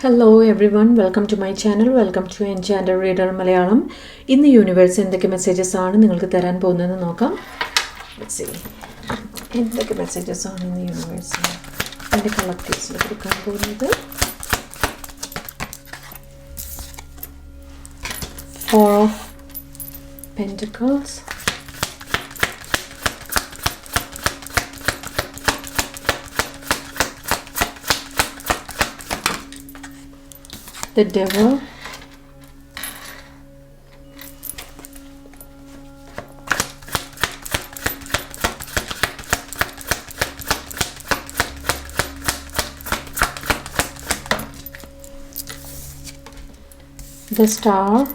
Hello everyone welcome to my channel welcome to enchanter reader Malayalam ഇന്ന് universe എന്തൊക്കെ messages ആണ് നിങ്ങൾക്ക് തരാൻ പോകുന്നതെന്ന് നോക്കാം. എന്തൊക്കെ മെസ്സേജസ് ആണ് ഇന്ന് യൂണിവേഴ്സ് എന്റെ കളക്ടീവ്സിൽ കൊടുക്കാൻ പോകുന്നത്. Four of pentacles the devil? The star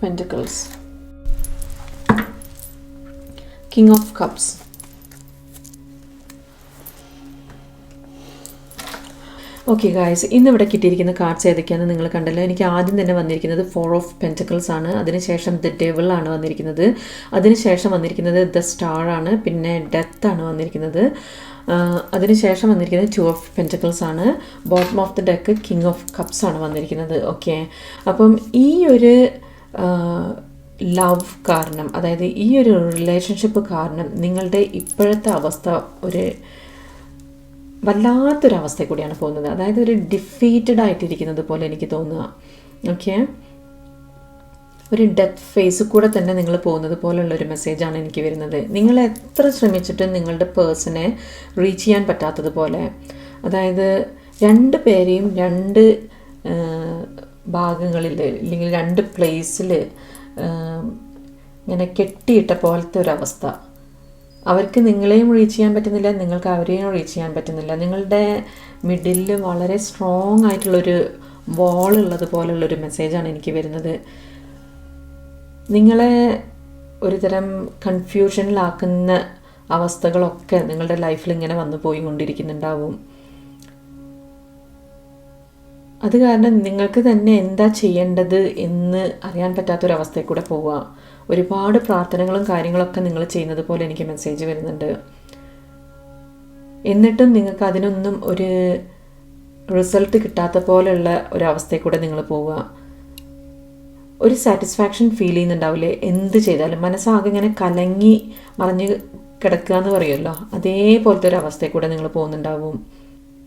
pentacles. King of cups. Okay guys ഇന്നിവിടെ കിട്ടിയിരിക്കുന്ന കാർഡ്സ് ഏതൊക്കെയാണെന്ന് നിങ്ങൾ കണ്ടല്ലോ. എനിക്ക് ആദ്യം തന്നെ വന്നിരിക്കുന്നത് ഫോർ ഓഫ് പെന്റക്കിൾസ് ആണ്. അതിനുശേഷം ദ ഡെവിൾ ആണ് വന്നിരിക്കുന്നത്. അതിനുശേഷം വന്നിരിക്കുന്നത് ദ സ്റ്റാർ ആണ്. പിന്നെ ഡെത്ത് ആണ് വന്നിരിക്കുന്നത്. അതിനുശേഷം വന്നിരിക്കുന്നത് ടു ഓഫ് പെന്റക്കിൾസ് ആണ്. Bottom of the deck king of cups ആണ് വന്നിരിക്കുന്നത്. ഓക്കെ അപ്പം ഈ ഒരു ലവ് കാരണം അതായത് ഈ ഒരു റിലേഷൻഷിപ്പ് കാരണം നിങ്ങളുടെ ഇപ്പോഴത്തെ അവസ്ഥ ഒരു വല്ലാത്തൊരവസ്ഥ കൂടിയാണ് പോകുന്നത്. അതായത് ഒരു ഡിഫീറ്റഡ് ആയിട്ടിരിക്കുന്നത് പോലെ എനിക്ക് തോന്നുക. ഓക്കെ ഒരു ഡെത്ത് ഫേസ് കൂടെ തന്നെ നിങ്ങൾ പോകുന്നത് പോലുള്ള ഒരു മെസ്സേജാണ് എനിക്ക് വരുന്നത്. നിങ്ങൾ എത്ര ശ്രമിച്ചിട്ടും നിങ്ങളുടെ പേഴ്സണെ റീച്ച് ചെയ്യാൻ പറ്റാത്തതുപോലെ അതായത് രണ്ട് പേരെയും രണ്ട് ഭാഗങ്ങളിൽ അല്ലെങ്കിൽ രണ്ട് പ്ലേസിൽ ഇങ്ങനെ കെട്ടിയിട്ട പോലത്തെ ഒരവസ്ഥ അവർക്ക് നിങ്ങളെയും റീച്ച് ചെയ്യാൻ പറ്റുന്നില്ല നിങ്ങൾക്ക് അവരെയും റീച്ച് ചെയ്യാൻ പറ്റുന്നില്ല. നിങ്ങളുടെ മിഡിലിൽ വളരെ സ്ട്രോങ് ആയിട്ടുള്ളൊരു വാൾ ഉള്ളത് പോലുള്ളൊരു മെസ്സേജാണ് എനിക്ക് വരുന്നത്. നിങ്ങളെ ഒരുതരം കൺഫ്യൂഷനിലാക്കുന്ന അവസ്ഥകളൊക്കെ നിങ്ങളുടെ ലൈഫിൽ ഇങ്ങനെ വന്നു പോയി കൊണ്ടിരിക്കുന്നുണ്ടാവും അത് കാരണം നിങ്ങൾക്ക് തന്നെ എന്താ ചെയ്യേണ്ടത് എന്ന് അറിയാൻ പറ്റാത്തൊരവസ്ഥയിൽ കൂടെ പോവുക. ഒരുപാട് പ്രാർത്ഥനകളും കാര്യങ്ങളൊക്കെ നിങ്ങൾ ചെയ്യുന്നത് പോലെ എനിക്ക് മെസ്സേജ് വരുന്നുണ്ട്. എന്നിട്ടും നിങ്ങൾക്ക് അതിനൊന്നും ഒരു റിസൾട്ട് കിട്ടാത്ത പോലെയുള്ള ഒരവസ്ഥയിൽ കൂടെ നിങ്ങൾ പോവുക. ഒരു സാറ്റിസ്ഫാക്ഷൻ ഫീൽ ചെയ്യുന്നുണ്ടാവില്ലേ? എന്ത് ചെയ്താലും മനസ്സാകെ ഇങ്ങനെ കലങ്ങി മറിഞ്ഞ് കിടക്കുക എന്ന് പറയുമല്ലോ. അതേപോലത്തെ ഒരു അവസ്ഥയിൽ കൂടെ നിങ്ങൾ പോകുന്നുണ്ടാവും.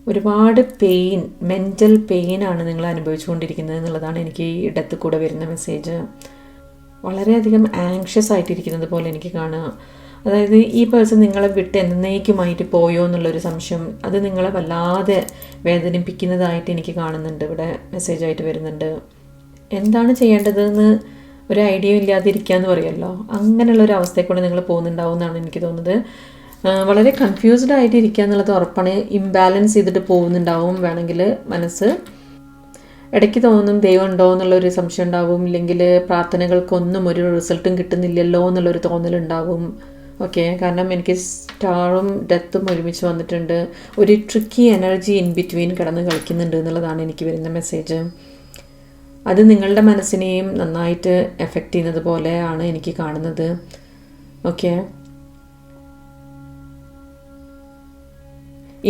ഒരുപാട് പെയിൻ മെന്റൽ പെയിനാണ് നിങ്ങൾ അനുഭവിച്ചുകൊണ്ടിരിക്കുന്നത് എന്നുള്ളതാണ് എനിക്ക് ഈ ഇടത്ത് കൂടെ വരുന്ന മെസ്സേജ് വളരെയധികം ആങ്ഷ്യസ് ആയിട്ടിരിക്കുന്നത് പോലെ എനിക്ക് കാണുക. അതായത് ഈ പേഴ്സൺ നിങ്ങളെ വിട്ട് എന്നേക്കുമായിട്ട് പോയോ എന്നുള്ളൊരു സംശയം അത് നിങ്ങളെ വല്ലാതെ വേദനിപ്പിക്കുന്നതായിട്ട് എനിക്ക് കാണുന്നുണ്ട് ഇവിടെ മെസ്സേജായിട്ട് വരുന്നുണ്ട്. എന്താണ് ചെയ്യേണ്ടതെന്ന് ഒരു ഐഡിയ ഇല്ലാതിരിക്കുക എന്ന് പറയുമല്ലോ അങ്ങനെയുള്ള ഒരു അവസ്ഥയിൽ കൂടെ നിങ്ങൾ പോകുന്നുണ്ടാവും എന്നാണ് എനിക്ക് തോന്നുന്നത്. വളരെ കൺഫ്യൂസ്ഡ് ആയിട്ട് ഇരിക്കുക എന്നുള്ളത് ഉറപ്പാണ്. ഇംബാലൻസ് ചെയ്തിട്ട് പോകുന്നുണ്ടാവും വേണമെങ്കിൽ മനസ്സ്. ഇടയ്ക്ക് തോന്നും ദൈവം ഉണ്ടോ എന്നുള്ളൊരു സംശയം ഉണ്ടാവും. ഇല്ലെങ്കിൽ പ്രാർത്ഥനകൾക്കൊന്നും ഒരു റിസൾട്ടും കിട്ടുന്നില്ലല്ലോ എന്നുള്ളൊരു തോന്നലുണ്ടാവും ഓക്കെ കാരണം എനിക്ക് സ്റ്റാറും ഡെത്തും ഒരുമിച്ച് വന്നിട്ടുണ്ട്. ഒരു ട്രിക്കി എനർജി ഇൻ ബിറ്റ്വീൻ കിടന്ന് കളിക്കുന്നുണ്ട് എന്നുള്ളതാണ് എനിക്ക് വരുന്ന മെസ്സേജ് അത് നിങ്ങളുടെ മനസ്സിനെയും നന്നായിട്ട് എഫക്റ്റ് ചെയ്യുന്നത് പോലെയാണ് എനിക്ക് കാണുന്നത്. ഓക്കെ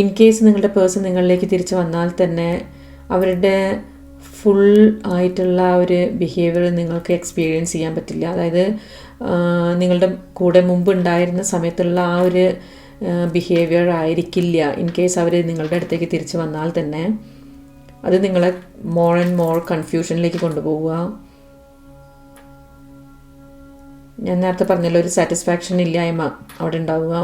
ഇൻ കേസ് നിങ്ങളുടെ പേഴ്സൺ നിങ്ങളിലേക്ക് തിരിച്ചു വന്നാൽ തന്നെ അവരുടെ ഫുൾ ആയിട്ടുള്ള ഒരു ബിഹേവിയർ നിങ്ങൾക്ക് എക്സ്പീരിയൻസ് ചെയ്യാൻ പറ്റില്ല. അതായത് നിങ്ങളുടെ കൂടെ മുമ്പ് ഉണ്ടായിരുന്ന സമയത്തുള്ള ആ ഒരു ബിഹേവിയർ ആയിരിക്കില്ല. ഇൻ കേസ് അവർ നിങ്ങളുടെ അടുത്തേക്ക് തിരിച്ചു വന്നാൽ തന്നെ അത് നിങ്ങളെ മോർ ആൻഡ് മോർ കൺഫ്യൂഷനിലേക്ക് കൊണ്ടുപോവുക. ഞാൻ നേരത്തെ പറഞ്ഞല്ലോ ഒരു സാറ്റിസ്ഫാക്ഷൻ ഇല്ലായ്മ അവിടെ ഉണ്ടാവുക.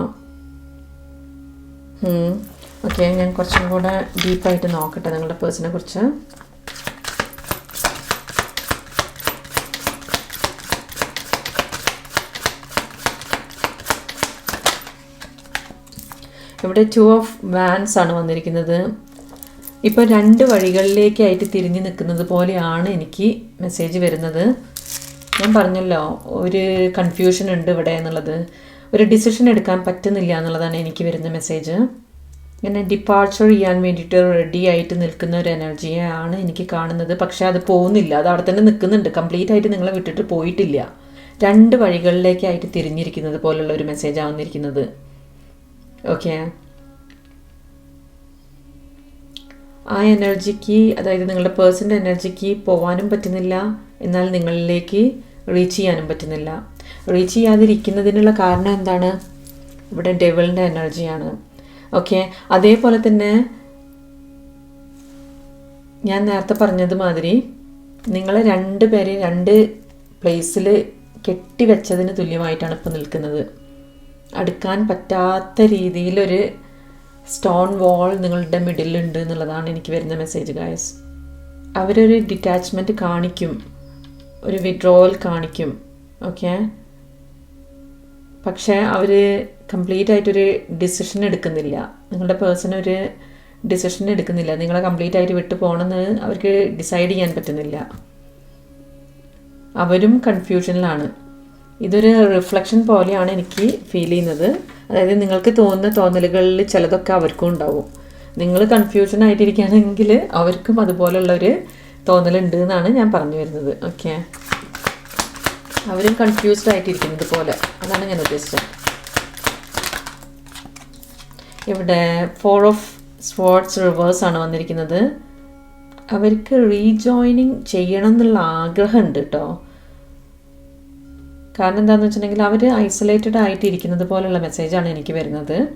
ഓക്കെ ഞാൻ കുറച്ചും കൂടെ ഡീപ്പായിട്ട് നോക്കട്ടെ നിങ്ങളുടെ പേഴ്സിനെ കുറിച്ച്. ഇവിടെ ടു ഓഫ് വാൻസ് ആണ് വന്നിരിക്കുന്നത്. ഇപ്പോൾ രണ്ട് വഴികളിലേക്കായിട്ട് തിരിഞ്ഞു നിൽക്കുന്നത് പോലെയാണ് എനിക്ക് മെസ്സേജ് വരുന്നത്. ഞാൻ പറഞ്ഞല്ലോ ഒരു കൺഫ്യൂഷൻ ഉണ്ട് ഇവിടെ എന്നുള്ളത്. ഒരു ഡിസിഷൻ എടുക്കാൻ പറ്റുന്നില്ല എന്നുള്ളതാണ് എനിക്ക് വരുന്ന മെസ്സേജ് ഇങ്ങനെ ഡിപ്പാർച്ചർ ചെയ്യാൻ വേണ്ടിയിട്ട് റെഡി ആയിട്ട് നിൽക്കുന്ന ഒരു എനർജിയാണ് എനിക്ക് കാണുന്നത്. പക്ഷെ അത് പോകുന്നില്ല. അത് അവിടെ തന്നെ നിൽക്കുന്നുണ്ട്. കംപ്ലീറ്റ് ആയിട്ട് നിങ്ങളെ വിട്ടിട്ട് പോയിട്ടില്ല. രണ്ട് വഴികളിലേക്കായിട്ട് തിരിഞ്ഞിരിക്കുന്നത് പോലുള്ള ഒരു മെസ്സേജ് ആവുന്നിരിക്കുന്നത് ഓക്കെ ആ എനർജിക്ക് അതായത് നിങ്ങളുടെ പേഴ്സന്റെ എനർജിക്ക് പോകാനും പറ്റുന്നില്ല. എന്നാൽ നിങ്ങളിലേക്ക് റീച്ച് ചെയ്യാനും പറ്റുന്നില്ല. റീച്ച് ചെയ്യാതിരിക്കുന്നതിനുള്ള കാരണം എന്താണ്? ഇവിടെ ഡെവലിന്റെ എനർജിയാണ് ഓക്കെ അതേപോലെ തന്നെ ഞാൻ നേരത്തെ പറഞ്ഞതുമാതിരി നിങ്ങളെ രണ്ട് പേരെ രണ്ട് പ്ലേസിൽ കെട്ടിവെച്ചതിന് തുല്യമായിട്ടാണ് ഇപ്പോൾ നിൽക്കുന്നത്. അടുക്കാൻ പറ്റാത്ത രീതിയിലൊരു സ്റ്റോൺ വാൾ നിങ്ങളുടെ മിഡിലുണ്ട് എന്നുള്ളതാണ് എനിക്ക് വരുന്ന മെസ്സേജ് ഗായസ് അവരൊരു ഡിറ്റാച്ച്മെന്റ് കാണിക്കും. ഒരു വിഡ്രോവൽ കാണിക്കും. ഓക്കെ പക്ഷേ അവർ കംപ്ലീറ്റ് ആയിട്ടൊരു ഡിസിഷൻ എടുക്കുന്നില്ല. നിങ്ങളുടെ പേഴ്സൺ ഒരു ഡിസിഷൻ എടുക്കുന്നില്ല. നിങ്ങളെ കംപ്ലീറ്റ് ആയിട്ട് വിട്ടു പോകണമെന്ന് അവർക്ക് ഡിസൈഡ് ചെയ്യാൻ പറ്റുന്നില്ല. അവരും കൺഫ്യൂഷനിലാണ് ഇതൊരു റിഫ്ലക്ഷൻ പോലെയാണ് എനിക്ക് ഫീൽ ചെയ്യുന്നത്. അതായത് നിങ്ങൾക്ക് തോന്നുന്ന തോന്നലുകളിൽ ചിലതൊക്കെ അവർക്കും ഉണ്ടാവും. നിങ്ങൾ കൺഫ്യൂഷൻ ആയിട്ടിരിക്കുകയാണെങ്കിൽ അവർക്കും അതുപോലുള്ളൊരു തോന്നലുണ്ട് എന്നാണ് ഞാൻ പറഞ്ഞു വരുന്നത്. ഓക്കെ അവരും കൺഫ്യൂസ്ഡ് ആയിട്ടിരിക്കും ഇതുപോലെ. അതാണ് ഞാൻ ഉദ്ദേശിച്ചത്. ഇവിടെ ഫോർ ഓഫ് സ്പോർട്സ് റിവേഴ്സ് ആണ് വന്നിരിക്കുന്നത്. അവർക്ക് റീജോയിനിങ് ചെയ്യണം എന്നുള്ള ആഗ്രഹമുണ്ട് കേട്ടോ. കാരണം എന്താണെന്ന് വെച്ചിട്ടുണ്ടെങ്കിൽ അവർ ഐസൊലേറ്റഡ് ആയിട്ട് ഇരിക്കുന്നത് പോലുള്ള മെസ്സേജാണ് എനിക്ക് വരുന്നത്.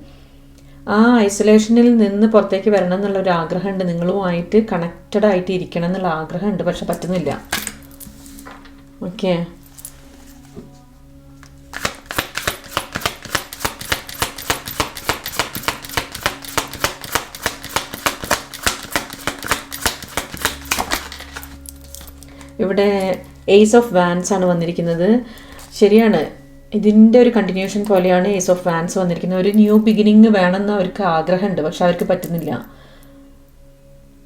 ആ ഐസൊലേഷനിൽ നിന്ന് പുറത്തേക്ക് വരണം എന്നുള്ള ഒരു ആഗ്രഹമുണ്ട്. നിങ്ങളുമായിട്ട് കണക്റ്റഡ് ആയിട്ട് ഇരിക്കണം എന്നുള്ള ആഗ്രഹമുണ്ട്. പക്ഷെ പറ്റുന്നില്ല. ഓക്കെ ഇവിടെ ഏസ് ഓഫ് വാൻസ് ആണ് വന്നിരിക്കുന്നത്. ശരിയാണ്. ഇതിന്റെ ഒരു കണ്ടിന്യൂഷൻ പോലെയാണ് ഏസ് ഓഫ് വാൻസ് വന്നിരിക്കുന്നത്. ഒരു ന്യൂ ബിഗിനിങ് വേണമെന്ന് അവർക്ക് ആഗ്രഹമുണ്ട് പക്ഷെ അവർക്ക് പറ്റുന്നില്ല.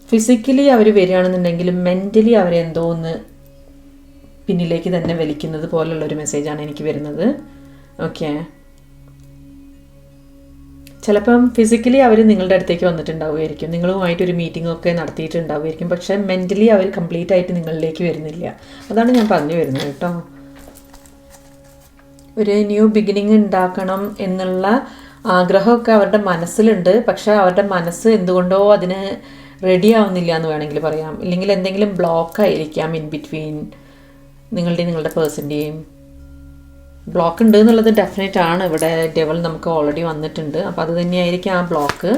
ഫിസിക്കലി അവർ വരികയാണെന്നുണ്ടെങ്കിലും മെന്റലി അവരെന്തോ ഒന്ന് പിന്നിലേക്ക് തന്നെ വലിക്കുന്നത് പോലുള്ളൊരു മെസ്സേജാണ് എനിക്ക് വരുന്നത്. ഓക്കെ ചിലപ്പം ഫിസിക്കലി അവർ നിങ്ങളുടെ അടുത്തേക്ക് വന്നിട്ടുണ്ടാവുമായിരിക്കും. നിങ്ങളുമായിട്ട് ഒരു മീറ്റിംഗ് ഒക്കെ നടത്തിയിട്ടുണ്ടാവുമായിരിക്കും. പക്ഷെ മെന്റലി അവർ കംപ്ലീറ്റ് ആയിട്ട് നിങ്ങളിലേക്ക് വരുന്നില്ല. അതാണ് ഞാൻ പറഞ്ഞു വരുന്നത് കേട്ടോ. ഒരു ന്യൂ ബിഗിനിങ് ഉണ്ടാക്കണം എന്നുള്ള ആഗ്രഹമൊക്കെ അവരുടെ മനസ്സിലുണ്ട്. പക്ഷെ അവരുടെ മനസ്സ് എന്തുകൊണ്ടോ അതിന് റെഡി ആവുന്നില്ല എന്ന് വേണമെങ്കിൽ പറയാം. ഇല്ലെങ്കിൽ എന്തെങ്കിലും ബ്ലോക്ക് ആയിരിക്കാം ഇൻ ബിറ്റ്വീൻ നിങ്ങളുടെയും നിങ്ങളുടെ പേഴ്സന്റെയും ബ്ലോക്ക് ഉണ്ട് എന്നുള്ളത് ഡെഫിനറ്റ് ആണ്. ഇവിടെ ഡെവൽ നമുക്ക് ഓൾറെഡി വന്നിട്ടുണ്ട്. അപ്പോൾ അത് തന്നെയായിരിക്കും ആ ബ്ലോക്ക്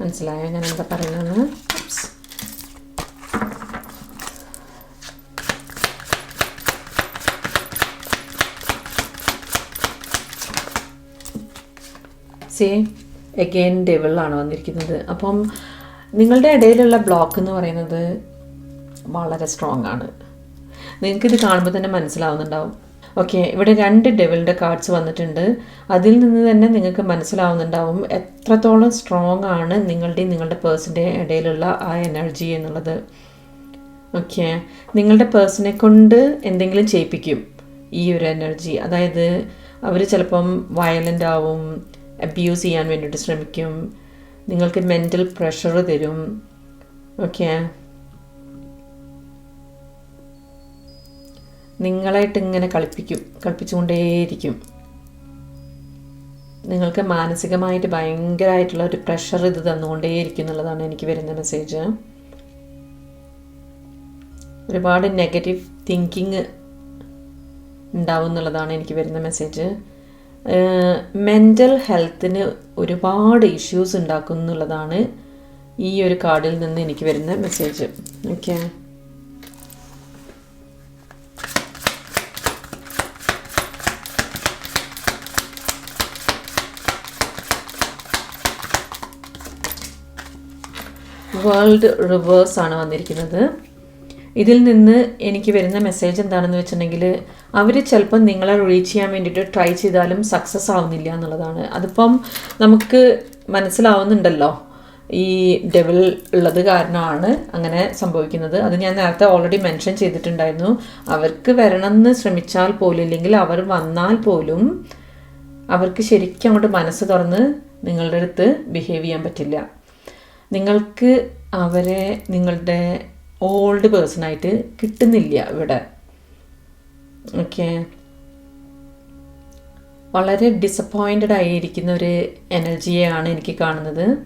മനസ്സിലായോ ഞാൻ എന്താ പറയുന്നത് സേ എഗെയിൻ ഡെവിളാണ് വന്നിരിക്കുന്നത്. അപ്പം നിങ്ങളുടെ ഇടയിലുള്ള ബ്ലോക്ക് എന്ന് പറയുന്നത് വളരെ സ്ട്രോങ് ആണ്. നിങ്ങൾക്കിത് കാണുമ്പോൾ തന്നെ മനസ്സിലാവുന്നുണ്ടാവും. ഓക്കെ ഇവിടെ രണ്ട് ഡെവിളിന്റെ കാർഡ്സ് വന്നിട്ടുണ്ട്. അതിൽ നിന്ന് തന്നെ നിങ്ങൾക്ക് മനസ്സിലാവുന്നുണ്ടാവും എത്രത്തോളം സ്ട്രോങ് ആണ് നിങ്ങളുടെയും നിങ്ങളുടെ പേഴ്സന്റെ ഇടയിലുള്ള ആ എനർജി എന്നുള്ളത്. ഓക്കെ നിങ്ങളുടെ പേഴ്സണെ കൊണ്ട് എന്തെങ്കിലും ചെയ്യിപ്പിക്കും ഈ ഒരു എനർജി അതായത് അവർ ചിലപ്പം വയലന്റ് ആവും അബ്യൂസ് ചെയ്യാൻ വേണ്ടിയിട്ട് ശ്രമിക്കും നിങ്ങൾക്ക് മെന്റൽ പ്രഷർ തരും. ഓക്കെ നിങ്ങളായിട്ട് ഇങ്ങനെ കളിപ്പിക്കും കളിപ്പിച്ചുകൊണ്ടേയിരിക്കും. നിങ്ങൾക്ക് മാനസികമായിട്ട് ഭയങ്കരമായിട്ടുള്ള ഒരു പ്രഷർ ഇത് തന്നുകൊണ്ടേയിരിക്കും എന്നുള്ളതാണ് എനിക്ക് വരുന്ന മെസ്സേജ് ഒരുപാട് നെഗറ്റീവ് തിങ്കിങ് ഉണ്ടാവും എന്നുള്ളതാണ് എനിക്ക് വരുന്ന മെസ്സേജ് മെന്റൽ ഹെൽത്തിന് ഒരുപാട് ഇഷ്യൂസ് ഉണ്ടാക്കും എന്നുള്ളതാണ് ഈ ഒരു കാർഡിൽ നിന്ന് എനിക്ക് വരുന്ന മെസ്സേജ് ഓക്കെ വേൾഡ് റിവേഴ്സ് ആണ് വന്നിരിക്കുന്നത്. ഇതിൽ നിന്ന് എനിക്ക് വരുന്ന മെസ്സേജ് എന്താണെന്ന് വെച്ചിട്ടുണ്ടെങ്കിൽ അവർ ചിലപ്പം നിങ്ങളെ റീച്ച് ചെയ്യാൻ വേണ്ടിയിട്ട് ട്രൈ ചെയ്താലും സക്സസ് ആവുന്നില്ല എന്നുള്ളതാണ്. അതിപ്പം നമുക്ക് മനസ്സിലാവുന്നുണ്ടല്ലോ ഈ ഡെവിൾ ഉള്ളത് കാരണമാണ് അങ്ങനെ സംഭവിക്കുന്നത്. അത് ഞാൻ നേരത്തെ ഓൾറെഡി മെൻഷൻ ചെയ്തിട്ടുണ്ടായിരുന്നു. അവർക്ക് വരണമെന്ന് ശ്രമിച്ചാൽ പോലും ഇല്ലെങ്കിൽ അവർ വന്നാൽ പോലും അവർക്ക് ശരിക്കും അങ്ങോട്ട് മനസ്സ് തുറന്ന് നിങ്ങളുടെ അടുത്ത് ബിഹേവ് ചെയ്യാൻ പറ്റില്ല. നിങ്ങൾക്ക് അവരെ നിങ്ങളുടെ ഓൾഡ് പേഴ്സണായിട്ട് കിട്ടുന്നില്ല ഇവിടെ. ഓക്കെ വളരെ ഡിസപ്പോയിന്റഡ് ആയിരിക്കുന്ന ഒരു എനർജിയെയാണ് എനിക്ക് കാണുന്നത്.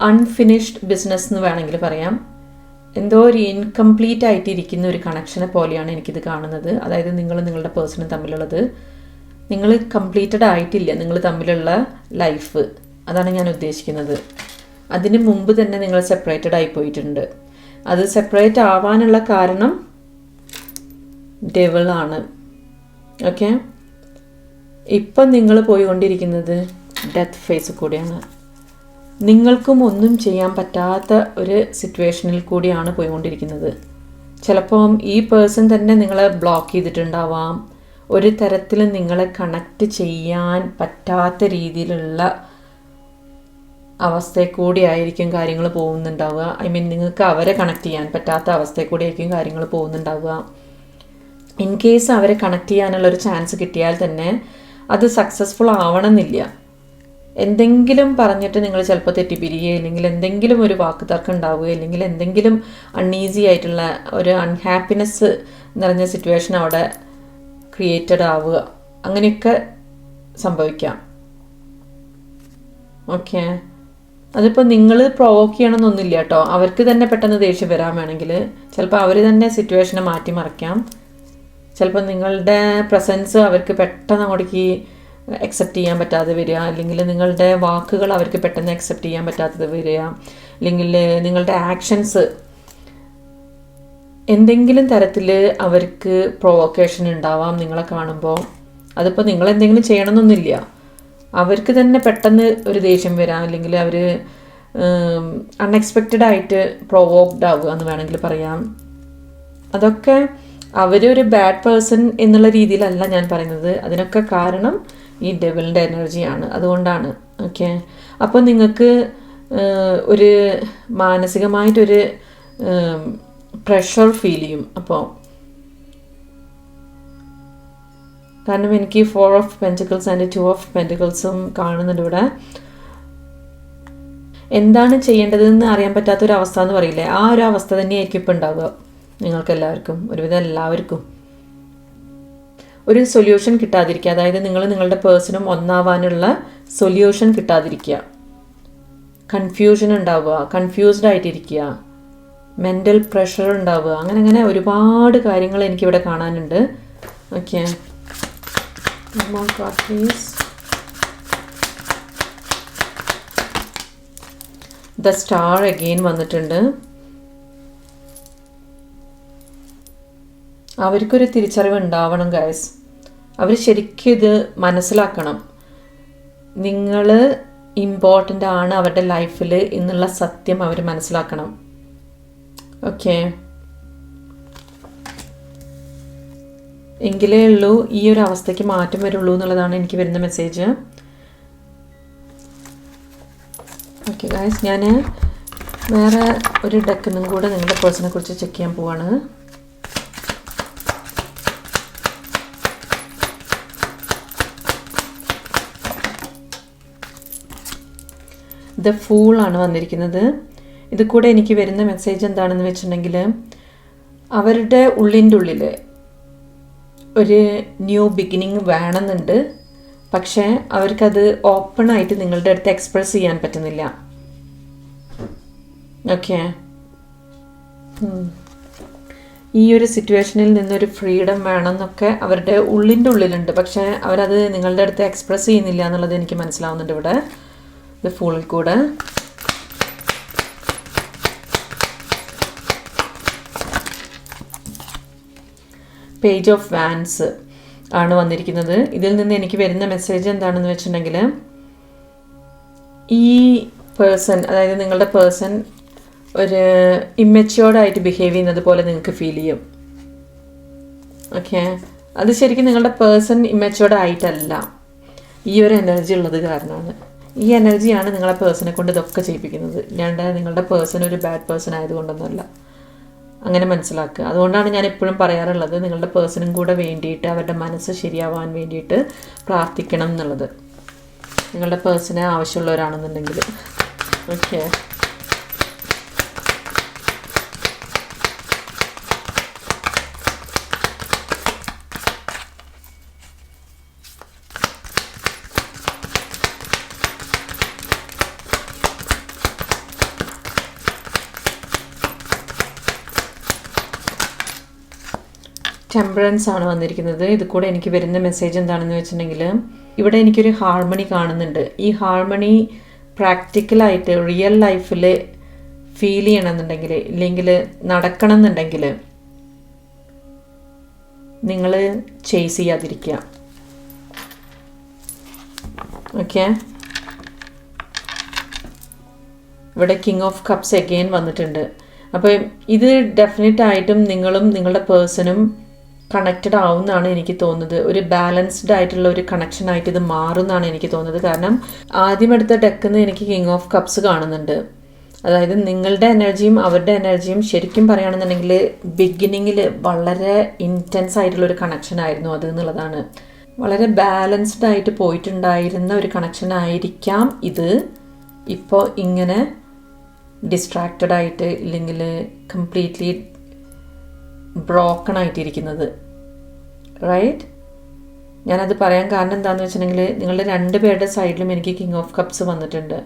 അൺഫിനിഷ്ഡ് ബിസിനസ് എന്ന് വേണമെങ്കിൽ പറയാം. എന്തോ ഒരു ഇൻകംപ്ലീറ്റ് ആയിട്ടിരിക്കുന്ന ഒരു കണക്ഷനെ പോലെയാണ് എനിക്കിത് കാണുന്നത്. അതായത് നിങ്ങൾ നിങ്ങളുടെ പേഴ്സണും തമ്മിലുള്ളത്. നിങ്ങൾ കംപ്ലീറ്റഡ് ആയിട്ടില്ല. നിങ്ങൾ തമ്മിലുള്ള ലൈഫ് അതാണ് ഞാൻ ഉദ്ദേശിക്കുന്നത്. അതിന് മുമ്പ് തന്നെ നിങ്ങൾ സെപ്പറേറ്റഡ് ആയി പോയിട്ടുണ്ട്. അത് സെപ്പറേറ്റ് ആവാനുള്ള കാരണം ഡെവിളാണ് ഓക്കെ ഇപ്പം നിങ്ങൾ പോയിക്കൊണ്ടിരിക്കുന്നത് ഡെത്ത് ഫേസ് കൂടിയാണ്. നിങ്ങൾക്കും ഒന്നും ചെയ്യാൻ പറ്റാത്ത ഒരു സിറ്റുവേഷനിൽ കൂടിയാണ് പോയിക്കൊണ്ടിരിക്കുന്നത്. ചിലപ്പോൾ ഈ പേഴ്സൺ തന്നെ നിങ്ങളെ ബ്ലോക്ക് ചെയ്തിട്ടുണ്ടാവാം. ഒരു തരത്തിൽ നിങ്ങളെ കണക്റ്റ് ചെയ്യാൻ പറ്റാത്ത രീതിയിലുള്ള അവസ്ഥയിൽ കൂടിയായിരിക്കും കാര്യങ്ങൾ പോകുന്നുണ്ടാവുക. ഐ മീൻ നിങ്ങൾക്ക് അവരെ കണക്ട് ചെയ്യാൻ പറ്റാത്ത അവസ്ഥയിൽ കൂടി ആയിരിക്കും കാര്യങ്ങൾ പോകുന്നുണ്ടാവുക. ഇൻ കേസ് അവരെ കണക്ട് ചെയ്യാനുള്ള ഒരു ചാൻസ് കിട്ടിയാൽ തന്നെ അത് സക്സസ്ഫുൾ ആവണമെന്നില്ല. എന്തെങ്കിലും പറഞ്ഞിട്ട് നിങ്ങൾ ചിലപ്പോൾ തെറ്റിപ്പിരിയുക അല്ലെങ്കിൽ എന്തെങ്കിലും ഒരു വാക്ക് തർക്കം ഉണ്ടാവുക അല്ലെങ്കിൽ എന്തെങ്കിലും അൺഈസി ആയിട്ടുള്ള ഒരു അൺഹാപ്പിനെസ് നിറഞ്ഞ സിറ്റുവേഷൻ അവിടെ ക്രിയേറ്റഡ് ആവുക. അങ്ങനെയൊക്കെ സംഭവിക്കാം. ഓക്കെ അതിപ്പോൾ നിങ്ങൾ പ്രൊവോക്ക് ചെയ്യണമെന്നൊന്നുമില്ല കേട്ടോ. അവർക്ക് തന്നെ പെട്ടെന്ന് ദേഷ്യം വരാൻ വേണമെങ്കിൽ ചിലപ്പോൾ അവർ തന്നെ സിറ്റുവേഷനെ മാറ്റിമറിക്കാം ചിലപ്പോൾ നിങ്ങളുടെ പ്രസൻസ് അവർക്ക് പെട്ടെന്ന് അങ്ങോട്ടേക്ക് അക്സെപ്റ്റ് ചെയ്യാൻ പറ്റാതെ വരിക. അല്ലെങ്കിൽ നിങ്ങളുടെ വാക്കുകൾ അവർക്ക് പെട്ടെന്ന് അക്സെപ്റ്റ് ചെയ്യാൻ പറ്റാത്തത് വരിക. അല്ലെങ്കിൽ നിങ്ങളുടെ ആക്ഷൻസ് എന്തെങ്കിലും തരത്തിൽ അവർക്ക് പ്രൊവോക്കേഷൻ ഉണ്ടാവാം നിങ്ങളെ കാണുമ്പോൾ അതിപ്പോൾ നിങ്ങൾ എന്തെങ്കിലും ചെയ്യണമെന്നൊന്നുമില്ല. അവർക്ക് തന്നെ പെട്ടെന്ന് ഒരു ദേഷ്യം വരാം അല്ലെങ്കിൽ അവർ അൺഎക്സ്പെക്റ്റഡ് ആയിട്ട് പ്രൊവോക്ഡ് ആവുക എന്ന് വേണമെങ്കിൽ പറയാം. അതൊക്കെ അവരൊരു ബാഡ് പേഴ്സൺ എന്നുള്ള രീതിയിലല്ല ഞാൻ പറയുന്നത്. അതിനൊക്കെ കാരണം ഈ ഡെവലിന്റെ എനർജിയാണ് അതുകൊണ്ടാണ്. ഓക്കെ അപ്പോൾ നിങ്ങൾക്ക് ഒരു മാനസികമായിട്ടൊരു പ്രഷർ ഫീൽ ചെയ്യും. അപ്പോൾ കാരണം എനിക്ക് four of pentacles and two of പെന്റിക്കിൾസും കാണുന്നുണ്ട് ഇവിടെ. എന്താണ് ചെയ്യേണ്ടതെന്ന് അറിയാൻ പറ്റാത്തൊരു അവസ്ഥ എന്ന് പറയില്ലേ? ആ ഒരു അവസ്ഥ തന്നെയായിരിക്കും ഇപ്പം ഉണ്ടാവുക. നിങ്ങൾക്ക് എല്ലാവർക്കും ഒരുവിധം എല്ലാവർക്കും. ഒരു സൊല്യൂഷൻ കിട്ടാതിരിക്കുക. അതായത് നിങ്ങൾ നിങ്ങളുടെ പേഴ്സണും ഒന്നാവാനുള്ള സൊല്യൂഷൻ കിട്ടാതിരിക്കുക. കൺഫ്യൂഷൻ ഉണ്ടാവുക. കൺഫ്യൂസ്ഡ് ആയിട്ടിരിക്കുക. മെന്റൽ പ്രഷർ ഉണ്ടാവുക. അങ്ങനെ അങ്ങനെ ഒരുപാട് കാര്യങ്ങൾ എനിക്കിവിടെ കാണാനുണ്ട്. Okay please the star again വന്നിട്ടുണ്ട്. അവർക്കൊരു തിരിച്ചറിവ് ഉണ്ടാവണം ഗായസ് അവർ ശരിക്കും ഇത് മനസ്സിലാക്കണം. നിങ്ങൾ ഇമ്പോർട്ടന്റ് ആണ് അവരുടെ ലൈഫിൽ എന്നുള്ള സത്യം അവർ മനസ്സിലാക്കണം. ഓക്കെ എങ്കിലേ ഉള്ളൂ ഈ ഒരു അവസ്ഥയ്ക്ക് മാറ്റം വരുള്ളൂ എന്നുള്ളതാണ് എനിക്ക് വരുന്ന മെസ്സേജ് ഓക്കെ ഗായ്സ് ഞാൻ വേറെ ഒരു ഡെക്കിനും കൂടെ നിങ്ങളുടെ പേഴ്സണെ കുറിച്ച് ചെക്ക് ചെയ്യാൻ പോവാണ്. ദ ഫൂൾ ആണ് വന്നിരിക്കുന്നത്. ഇത് കൂടെ എനിക്ക് വരുന്ന മെസ്സേജ് എന്താണെന്ന് വെച്ചിട്ടുണ്ടെങ്കിൽ അവരുടെ ഉള്ളിന്റെ ഉള്ളിൽ ഒരു ന്യൂ ബിഗിനിങ് വേണമെന്നുണ്ട്. പക്ഷേ അവർക്കത് ഓപ്പണായിട്ട് നിങ്ങളുടെ അടുത്ത് എക്സ്പ്രസ് ചെയ്യാൻ പറ്റുന്നില്ല. ഓക്കെ ഈ ഒരു സിറ്റുവേഷനിൽ നിന്നൊരു ഫ്രീഡം വേണമെന്നൊക്കെ അവരുടെ ഉള്ളിന്റെ ഉള്ളിലുണ്ട്. പക്ഷേ അവരത് നിങ്ങളുടെ അടുത്ത് എക്സ്പ്രസ് ചെയ്യുന്നില്ല എന്നുള്ളത് എനിക്ക് മനസ്സിലാവുന്നുണ്ട് ഇവിടെ. ഇത് ഫുള്ളിൽ കൂടെ. പേജ് ഓഫ് വാൻസ് ആണ് വന്നിരിക്കുന്നത്. ഇതിൽ നിന്ന് എനിക്ക് വരുന്ന മെസ്സേജ് എന്താണെന്ന് വെച്ചിട്ടുണ്ടെങ്കിൽ ഈ പേഴ്സൺ അതായത് നിങ്ങളുടെ പേഴ്സൺ ഒരു ഇമ്മച്യോർഡായിട്ട് ബിഹേവ് ചെയ്യുന്നത് പോലെ നിങ്ങൾക്ക് ഫീൽ ചെയ്യും. ഓക്കെ? അത് ശരിക്കും നിങ്ങളുടെ പേഴ്സൺ ഇമ്മച്യോർഡ് ആയിട്ടല്ല ഈ ഒരു എനർജി ഉള്ളത് കാരണമാണ്. ഈ എനർജിയാണ് നിങ്ങളെ പേഴ്സണെ കൊണ്ട് ഇതൊക്കെ ചെയ്യിപ്പിക്കുന്നത്. ഞാൻ നിങ്ങളുടെ പേഴ്സൺ ഒരു ബാഡ് പേഴ്സൺ ആയതുകൊണ്ടൊന്നുമല്ല. അങ്ങനെ മനസ്സിലാക്കുക. അതുകൊണ്ടാണ് ഞാൻ എപ്പോഴും പറയാറുള്ളത് നിങ്ങളുടെ പേഴ്സണും കൂടെ വേണ്ടിയിട്ട് അവരുടെ മനസ്സ് ശരിയാവാൻ വേണ്ടിയിട്ട് പ്രാർത്ഥിക്കണം എന്നുള്ളത്. നിങ്ങളുടെ പേഴ്സണെ ആവശ്യമുള്ളവരാണെന്നുണ്ടെങ്കിൽ. ഓക്കെ. ടെമ്പറൻസ് ആണ് വന്നിരിക്കുന്നത്. ഇത് കൂടെ എനിക്ക് വരുന്ന മെസ്സേജ് എന്താണെന്ന് വെച്ചിട്ടുണ്ടെങ്കിൽ ഇവിടെ എനിക്കൊരു ഹാർമണി കാണുന്നുണ്ട്. ഈ ഹാർമണി പ്രാക്ടിക്കലായിട്ട് റിയൽ ലൈഫിൽ ഫീൽ ചെയ്യണമെന്നുണ്ടെങ്കിൽ ഇല്ലെങ്കിൽ നടക്കണം എന്നുണ്ടെങ്കിൽ നിങ്ങൾ ചേസ് ചെയ്യാതിരിക്കുക. ഓക്കെ ഇവിടെ കിങ് ഓഫ് കപ്സ് എഗെയിൻ വന്നിട്ടുണ്ട്. അപ്പോൾ ഇത് ഡെഫിനറ്റ് ആയിട്ടും നിങ്ങളും നിങ്ങളുടെ പേഴ്സണും കണക്റ്റഡ് ആവുമെന്നാണ് എനിക്ക് തോന്നുന്നത്. ഒരു ബാലൻസ്ഡ് ആയിട്ടുള്ള ഒരു കണക്ഷൻ ആയിട്ട് ഇത് മാറുമെന്നാണ് എനിക്ക് തോന്നുന്നത്. കാരണം ആദ്യം എടുത്ത ഡെക്കിൽ നിന്ന് എനിക്ക് കിങ് ഓഫ് കപ്സ് കാണുന്നുണ്ട്. അതായത് നിങ്ങളുടെ എനർജിയും അവരുടെ എനർജിയും ശരിക്കും പറയുകയാണെന്നുണ്ടെങ്കിൽ ബിഗിനിങ്ങിൽ വളരെ ഇന്റൻസ് ആയിട്ടുള്ള ഒരു കണക്ഷൻ ആയിരുന്നു അത് എന്നുള്ളതാണ്. വളരെ ബാലൻസ്ഡ് ആയിട്ട് പോയിട്ടുണ്ടായിരുന്ന ഒരു കണക്ഷൻ ആയിരിക്കാം ഇത്. ഇപ്പോൾ ഇങ്ങനെ ഡിസ്ട്രാക്റ്റഡ് ആയിട്ട് ഇല്ലെങ്കിൽ കംപ്ലീറ്റ്ലി ബ്രോക്കൺ ആയിട്ടിരിക്കുന്നത്. റൈറ്റ് ഞാനത് പറയാൻ കാരണം എന്താണെന്ന് വെച്ചിട്ടുണ്ടെങ്കിൽ നിങ്ങളുടെ രണ്ട് പേരുടെ സൈഡിലും എനിക്ക് കിങ് ഓഫ് കപ്സ് വന്നിട്ടുണ്ട്.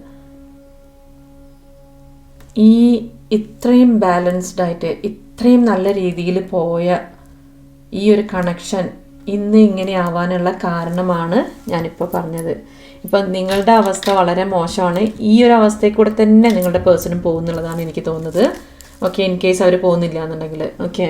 ഈ ഇത്രയും ബാലൻസ്ഡ് ആയിട്ട് ഇത്രയും നല്ല രീതിയിൽ പോയ ഈ ഒരു കണക്ഷൻ ഇന്ന് ഇങ്ങനെ ആവാനുള്ള കാരണമാണ് ഞാനിപ്പോൾ പറഞ്ഞത്. ഇപ്പം നിങ്ങളുടെ അവസ്ഥ വളരെ മോശമാണ്. ഈ ഒരു അവസ്ഥയിൽ കൂടെ തന്നെ നിങ്ങളുടെ പേഴ്സണും പോകുന്നുള്ളതാണ് എനിക്ക് തോന്നുന്നത്. ഓക്കെ ഇൻ കേസ് അവർ പോകുന്നില്ല എന്നുണ്ടെങ്കിൽ ഓക്കെ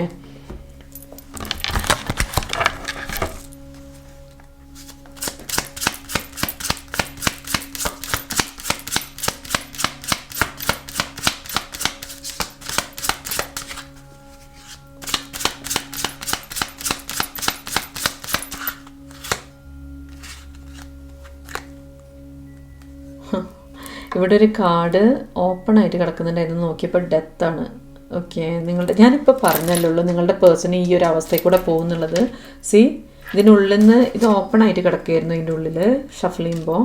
ഇവിടെ ഒരു കാർഡ് ഓപ്പൺ ആയിട്ട് കിടക്കുന്നുണ്ടായിരുന്നു നോക്കിയപ്പോൾ ഡെത്താണ് ഓക്കെ നിങ്ങളുടെ ഞാനിപ്പോൾ പറഞ്ഞല്ലേ ഉള്ളൂ നിങ്ങളുടെ പേഴ്സൺ ഈ ഒരു അവസ്ഥയിൽ കൂടെ പോകുന്നുള്ളത്. സി ഇതിനുള്ളിൽ നിന്ന് ഇത് ഓപ്പൺ ആയിട്ട് കിടക്കുകയായിരുന്നു ഇതിന്റെ ഉള്ളിൽ ഷഫിൾ ചെയ്യുമ്പോൾ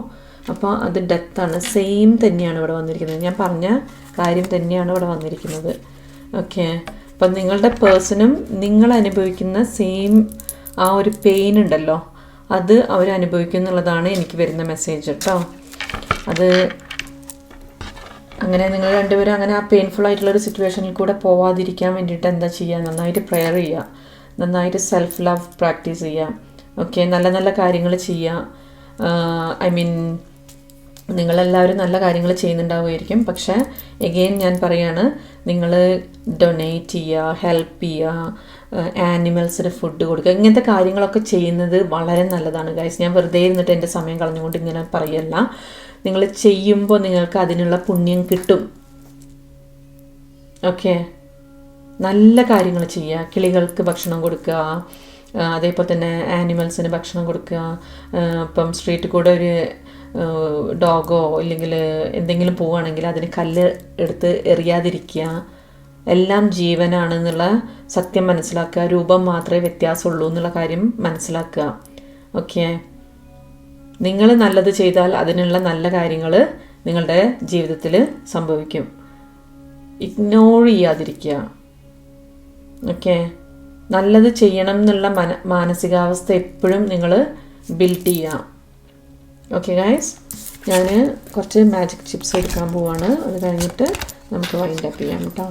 അപ്പോൾ അത് ഡെത്താണ് സെയിം തന്നെയാണ് ഇവിടെ വന്നിരിക്കുന്നത്. ഞാൻ പറഞ്ഞ കാര്യം തന്നെയാണ് ഇവിടെ വന്നിരിക്കുന്നത്. ഓക്കെ അപ്പം നിങ്ങളുടെ പേഴ്സണും നിങ്ങൾ അനുഭവിക്കുന്ന സെയിം ആ ഒരു പെയിൻ ഉണ്ടല്ലോ. അത് അവർ അനുഭവിക്കുന്നുള്ളതാണ് എനിക്ക് വരുന്ന മെസ്സേജ് കേട്ടോ അത് അങ്ങനെ നിങ്ങൾ രണ്ടുപേരും അങ്ങനെ ആ പെയിൻഫുൾ ആയിട്ടുള്ള ഒരു സിറ്റുവേഷനിൽ കൂടെ പോവാതിരിക്കാൻ വേണ്ടിയിട്ട് എന്താ ചെയ്യുക നന്നായിട്ട് പ്രെയർ ചെയ്യുക നന്നായിട്ട് സെൽഫ് ലവ് പ്രാക്ടീസ് ചെയ്യുക ഓക്കെ നല്ല നല്ല കാര്യങ്ങൾ ചെയ്യുക ഐ മീൻ നിങ്ങളെല്ലാവരും നല്ല കാര്യങ്ങൾ ചെയ്യുന്നുണ്ടാവുമായിരിക്കും. പക്ഷേ എഗെയിൻ ഞാൻ പറയാണ് നിങ്ങൾ ഡൊണേറ്റ് ചെയ്യുക ഹെൽപ്പ് ചെയ്യുക ആനിമൽസിന് ഫുഡ് കൊടുക്കുക ഇങ്ങനത്തെ കാര്യങ്ങളൊക്കെ ചെയ്യുന്നത് വളരെ നല്ലതാണ് ഗൈസ് ഞാൻ വെറുതെ ഇരുന്നിട്ട് എന്റെ സമയം കളഞ്ഞുകൊണ്ട് ഇങ്ങനെ പറയല്ല. നിങ്ങൾ ചെയ്യുമ്പോൾ നിങ്ങൾക്ക് അതിനുള്ള പുണ്യം കിട്ടും. ഓക്കെ നല്ല കാര്യങ്ങൾ ചെയ്യുക. കിളികൾക്ക് ഭക്ഷണം കൊടുക്കുക. അതേപോലെ തന്നെ ആനിമൽസിന് ഭക്ഷണം കൊടുക്കുക. ഇപ്പം സ്ട്രീറ്റിൽ കൂടെ ഒരു ഡോഗോ ഇല്ലെങ്കിൽ എന്തെങ്കിലും പോവുകയാണെങ്കിൽ അതിന് കല്ല് എടുത്ത് എറിയാതിരിക്കുക. എല്ലാം ജീവനാണെന്നുള്ള സത്യം മനസ്സിലാക്കുക. രൂപം മാത്രമേ വ്യത്യാസമുള്ളൂ എന്നുള്ള കാര്യം മനസ്സിലാക്കുക. ഓക്കെ നിങ്ങൾ നല്ലത് ചെയ്താൽ അതിനുള്ള നല്ല കാര്യങ്ങൾ നിങ്ങളുടെ ജീവിതത്തിൽ സംഭവിക്കും. ഇഗ്നോർ ചെയ്യാതിരിക്കുക. ഓക്കെ നല്ലത് ചെയ്യണം എന്നുള്ള മന മാനസികാവസ്ഥ എപ്പോഴും നിങ്ങൾ ബിൽഡ് ചെയ്യുക. ഓക്കെ ഗായ്സ് ഞാൻ കുറച്ച് മാജിക് ചിപ്സ് എടുക്കാൻ പോവാണ്. അത് കഴിഞ്ഞിട്ട് നമുക്ക് വൈൻഡപ്പ് ചെയ്യാം കേട്ടോ.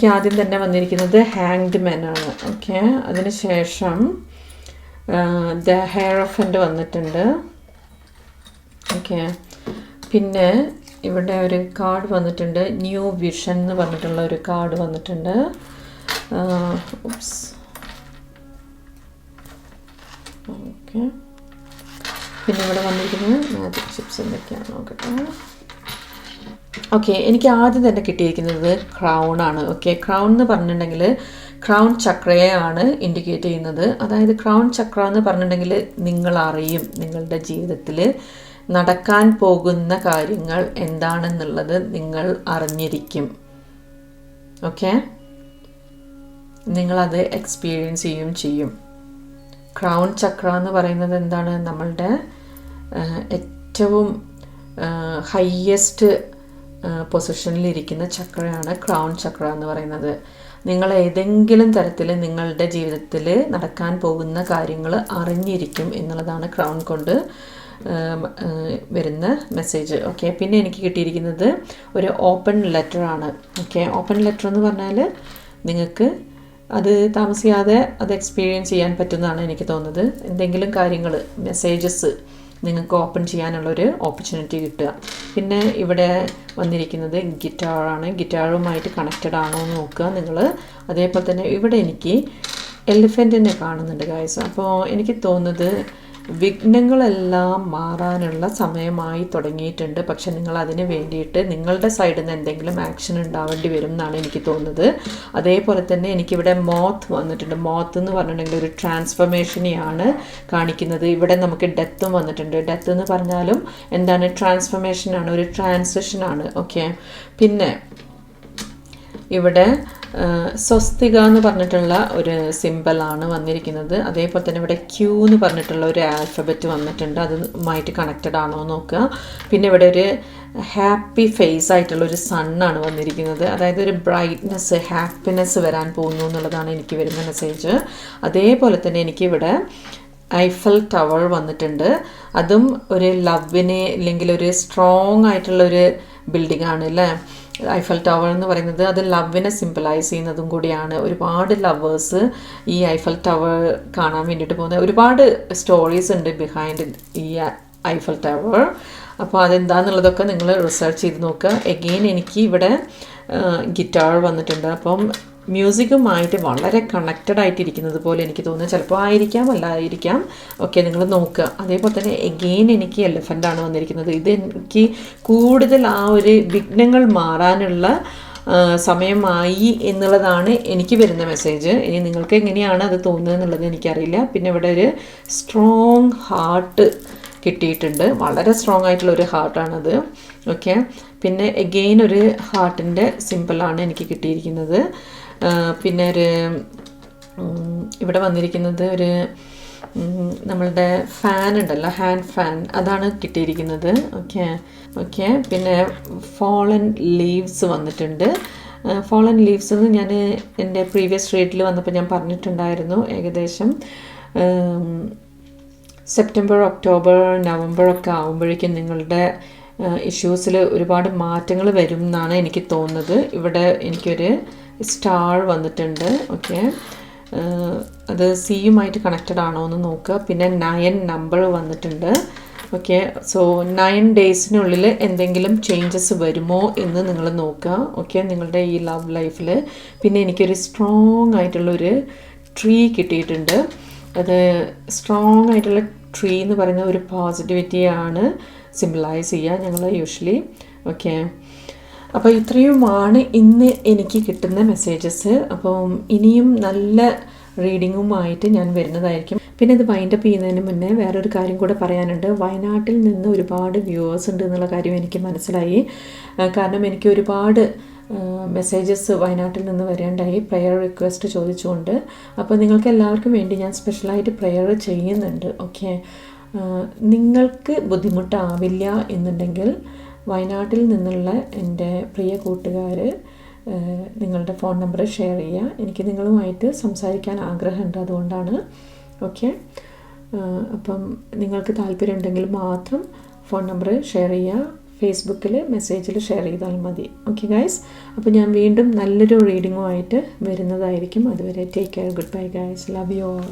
എനിക്ക് ആദ്യം തന്നെ വന്നിരിക്കുന്നത് ഹാങ്ഡ് മെൻ ആണ്. ഓക്കെ അതിനുശേഷം ദ ഹെയർ ഓഫന്റ് വന്നിട്ടുണ്ട്. ഓക്കെ പിന്നെ ഇവിടെ ഒരു കാർഡ് വന്നിട്ടുണ്ട്. ന്യൂ വിഷൻ എന്ന് പറഞ്ഞിട്ടുള്ള ഒരു കാർഡ് വന്നിട്ടുണ്ട്. ഓക്കെ പിന്നെ ഇവിടെ വന്നിരിക്കുന്നത് മാജിക് ചിപ്സ് എന്തൊക്കെയാണ് നോക്കട്ടെ. ഓക്കെ എനിക്ക് ആദ്യം തന്നെ കിട്ടിയിരിക്കുന്നത് ക്രൗൺ ആണ്. ഓക്കെ ക്രൗൺ എന്ന് പറഞ്ഞിട്ടുണ്ടെങ്കിൽ ക്രൗൺ ചക്രയാണ് ഇൻഡിക്കേറ്റ് ചെയ്യുന്നത്. അതായത് ക്രൗൺ ചക്ര എന്ന് പറഞ്ഞിട്ടുണ്ടെങ്കിൽ നിങ്ങൾ അറിയും നിങ്ങളുടെ ജീവിതത്തിൽ നടക്കാൻ പോകുന്ന കാര്യങ്ങൾ എന്താണെന്നുള്ളത് നിങ്ങൾ അറിഞ്ഞിരിക്കും. ഓക്കെ നിങ്ങളത് എക്സ്പീരിയൻസ് ചെയ്യുകയും ചെയ്യും. ക്രൗൺ ചക്ര എന്ന് പറയുന്നത് എന്താണ്? നമ്മളുടെ ഏറ്റവും ഹയ്യസ്റ്റ് പൊസിഷനിലിരിക്കുന്ന ചക്രയാണ് ക്രൗൺ ചക്ര എന്ന് പറയുന്നത്. നിങ്ങൾ ഏതെങ്കിലും തരത്തിൽ നിങ്ങളുടെ ജീവിതത്തിൽ നടക്കാൻ പോകുന്ന കാര്യങ്ങൾ അറിഞ്ഞിരിക്കും എന്നുള്ളതാണ് ക്രൗൺ കൊണ്ട് വരുന്ന മെസ്സേജ് ഓക്കെ പിന്നെ എനിക്ക് കിട്ടിയിരിക്കുന്നത് ഒരു ഓപ്പൺ ലെറ്റർ ആണ്. ഓക്കെ ഓപ്പൺ ലെറ്റർ എന്ന് പറഞ്ഞാൽ നിങ്ങൾക്ക് അത് താമസിയാതെ അത് എക്സ്പീരിയൻസ് ചെയ്യാൻ പറ്റുന്നതാണ് എനിക്ക് തോന്നുന്നത്. എന്തെങ്കിലും കാര്യങ്ങൾ മെസ്സേജസ് നിങ്ങൾക്ക് ഓപ്പൺ ചെയ്യാനുള്ളൊരു ഓപ്പർച്യൂണിറ്റി കിട്ടുക. പിന്നെ ഇവിടെ വന്നിരിക്കുന്നത് ഗിറ്റാറാണ് ഗിറ്റാറുമായിട്ട് കണക്റ്റഡ് ആണോ എന്ന് നോക്കുക. നിങ്ങൾ അതേപോലെ തന്നെ ഇവിടെ എനിക്ക് എലിഫന്റിനെ കാണുന്നുണ്ട് ഗായ്സ് അപ്പോൾ എനിക്ക് തോന്നുന്നത് വിഘ്നങ്ങളെല്ലാം മാറാനുള്ള സമയമായി തുടങ്ങിയിട്ടുണ്ട്. പക്ഷെ നിങ്ങൾ അതിന് വേണ്ടിയിട്ട് നിങ്ങളുടെ സൈഡിൽ നിന്ന് എന്തെങ്കിലും ആക്ഷൻ ഉണ്ടാവേണ്ടി വരും എന്നാണ് എനിക്ക് തോന്നുന്നത്. അതേപോലെ തന്നെ എനിക്കിവിടെ മോത്ത് വന്നിട്ടുണ്ട്. മോത്ത് എന്ന് പറഞ്ഞിട്ടുണ്ടെങ്കിൽ ഒരു ട്രാൻസ്ഫർമേഷനെയാണ് കാണിക്കുന്നത്. ഇവിടെ നമുക്ക് ഡെത്തും വന്നിട്ടുണ്ട്. ഡെത്ത് എന്ന് പറഞ്ഞാലും എന്താണ്? ട്രാൻസ്ഫർമേഷനാണ് ഒരു ട്രാൻസിഷനാണ് ഓക്കെ പിന്നെ ഇവിടെ സ്വസ്തിക എന്ന് പറഞ്ഞിട്ടുള്ള ഒരു സിമ്പിളാണ് വന്നിരിക്കുന്നത്. അതേപോലെ തന്നെ ഇവിടെ ക്യൂ എന്ന് പറഞ്ഞിട്ടുള്ള ഒരു ആൽഫബറ്റ് വന്നിട്ടുണ്ട്. അതുമായിട്ട് കണക്റ്റഡ് ആണോ നോക്കുക. പിന്നെ ഇവിടെ ഒരു ഹാപ്പി ഫേസ് ആയിട്ടുള്ള ഒരു സണ്ണാണ് വന്നിരിക്കുന്നത്. അതായത് ഒരു ബ്രൈറ്റ്നെസ് ഹാപ്പിനെസ് വരാൻ പോകുന്നു എന്നുള്ളതാണ് എനിക്ക് വരുന്ന മെസ്സേജ് അതേപോലെ തന്നെ എനിക്കിവിടെ ഐഫൽ ടവർ വന്നിട്ടുണ്ട്. അതും ഒരു ലവിനെ അല്ലെങ്കിൽ ഒരു സ്ട്രോങ് ആയിട്ടുള്ള ഒരു ബിൽഡിംഗ് ആണ് അല്ലേ? ഐഫൽ ടവർ എന്ന് പറയുന്നത് അത് ലവിനെ സിമ്പിളൈസ് ചെയ്യുന്നതും കൂടിയാണ്. ഒരുപാട് ലവേഴ്സ് ഈ ഐഫൽ ടവർ കാണാൻ വേണ്ടിയിട്ട് പോകുന്നത് ഒരുപാട് സ്റ്റോറീസ് ഉണ്ട് ബിഹൈൻഡ് ഈ ഐഫൽ ടവർ അപ്പോൾ അതെന്താണെന്നുള്ളതൊക്കെ നിങ്ങൾ റിസർച്ച് ചെയ്ത് നോക്കുക എഗെയിൻ എനിക്ക് ഇവിടെ ഗിറ്റാർ വന്നിട്ടുണ്ട്. അപ്പം മ്യൂസിക്കുമായിട്ട് വളരെ കണക്റ്റഡ് ആയിട്ടിരിക്കുന്നത് പോലെ എനിക്ക് തോന്നുന്നു. ചിലപ്പോൾ ആയിരിക്കാം അല്ലായിരിക്കാം. ഓക്കെ നിങ്ങൾ നോക്കുക. അതേപോലെ തന്നെ എഗെയിൻ എനിക്ക് എലഫന്റ് ആണ് വന്നിരിക്കുന്നത്. ഇത് എനിക്ക് കൂടുതൽ ആ ഒരു വിഘ്നങ്ങൾ മാറാനുള്ള സമയമായി എന്നുള്ളതാണ് എനിക്ക് വരുന്ന മെസ്സേജ് ഇനി നിങ്ങൾക്ക് എങ്ങനെയാണ് അത് തോന്നുന്നത് എന്നുള്ളത് എനിക്കറിയില്ല. പിന്നെ ഇവിടെ ഒരു സ്ട്രോങ് ഹാർട്ട് കിട്ടിയിട്ടുണ്ട്. വളരെ സ്ട്രോങ് ആയിട്ടുള്ള ഒരു ഹാർട്ടാണത് ഓക്കെ പിന്നെ എഗെയിൻ ഒരു ഹാർട്ടിന്റെ സിമ്പിളാണ് എനിക്ക് കിട്ടിയിരിക്കുന്നത്. പിന്നെ ഒരു ഇവിടെ വന്നിരിക്കുന്നത് ഒരു നമ്മളുടെ ഫാൻ ഉണ്ടല്ലോ ഹാൻഡ് ഫാൻ അതാണ് കിട്ടിയിരിക്കുന്നത്. ഓക്കെ ഓക്കെ പിന്നെ ഫോളൻ ലീവ്സ് വന്നിട്ടുണ്ട്. ഫോളൻ ലീവ്സ് എന്ന് ഞാൻ എന്റെ പ്രീവിയസ് റേറ്റിൽ വന്നപ്പോൾ ഞാൻ പറഞ്ഞിട്ടുണ്ടായിരുന്നു ഏകദേശം സെപ്റ്റംബർ ഒക്ടോബർ നവംബർ ഒക്കെ ആകുമ്പോഴേക്കും നിങ്ങളുടെ ഇഷ്യൂസിൽ ഒരുപാട് മാറ്റങ്ങൾ വരും എന്നാണ് എനിക്ക് തോന്നുന്നത്. ഇവിടെ എനിക്കൊരു സ്റ്റാർ വന്നിട്ടുണ്ട്. ഓക്കെ അത് സിയുമായിട്ട് കണക്റ്റഡ് ആണോ എന്ന് നോക്കുക. പിന്നെ നയൻ നമ്പർ വന്നിട്ടുണ്ട്. ഓക്കെ സോ നയൻ ഡേയ്സിനുള്ളിൽ എന്തെങ്കിലും ചേഞ്ചസ് വരുമോ എന്ന് നിങ്ങൾ നോക്കുക. ഓക്കെ നിങ്ങളുടെ ഈ ലവ് ലൈഫിൽ പിന്നെ എനിക്കൊരു സ്ട്രോങ് ആയിട്ടുള്ളൊരു ട്രീ കിട്ടിയിട്ടുണ്ട്. അത് സ്ട്രോങ് ആയിട്ടുള്ള ട്രീ എന്ന് പറയുന്ന ഒരു പോസിറ്റിവിറ്റിയാണ് സിമ്പിളൈസ് ചെയ്യുക ഞങ്ങൾ യൂഷ്വലി ഓക്കെ അപ്പോൾ ഇത്രയുമാണ് ഇന്ന് എനിക്ക് കിട്ടുന്ന മെസ്സേജസ് അപ്പം ഇനിയും നല്ല റീഡിങ്ങുമായിട്ട് ഞാൻ വരുന്നതായിരിക്കും. പിന്നെ ഇത് വൈൻഡപ്പ് ചെയ്യുന്നതിന് മുന്നേ വേറൊരു കാര്യം കൂടെ പറയാനുണ്ട്. വയനാട്ടിൽ നിന്ന് ഒരുപാട് വ്യൂവേഴ്സ് ഉണ്ട് എന്നുള്ള കാര്യം എനിക്ക് മനസ്സിലായി. കാരണം എനിക്ക് ഒരുപാട് മെസ്സേജസ് വയനാട്ടിൽ നിന്ന് വരേണ്ടായി. പ്രെയർ റിക്വസ്റ്റ് ചോദിച്ചുകൊണ്ട്. അപ്പോൾ നിങ്ങൾക്ക് എല്ലാവർക്കും വേണ്ടി ഞാൻ സ്പെഷ്യലായിട്ട് പ്രെയർ ചെയ്യുന്നുണ്ട്. ഓക്കെ നിങ്ങൾക്ക് ബുദ്ധിമുട്ടാവില്ല എന്നുണ്ടെങ്കിൽ വയനാട്ടിൽ നിന്നുള്ള എന്റെ പ്രിയ കൂട്ടുകാർ നിങ്ങളുടെ ഫോൺ നമ്പർ ഷെയർ ചെയ്യുക എനിക്ക് നിങ്ങളുമായിട്ട് സംസാരിക്കാൻ ആഗ്രഹമുണ്ട് അതുകൊണ്ടാണ്. ഓക്കെ? അപ്പം നിങ്ങൾക്ക് താല്പര്യം ഉണ്ടെങ്കിൽ മാത്രം ഫോൺ നമ്പർ ഷെയർ ചെയ്യുക ഫേസ്ബുക്കിൽ മെസ്സേജിൽ ഷെയർ ചെയ്താൽ മതി. Okay guys? അപ്പോൾ ഞാൻ വീണ്ടും നല്ലൊരു റീഡിങ്ങുമായിട്ട് വരുന്നതായിരിക്കും. അതുവരെ take care. Good bye guys. Love you all.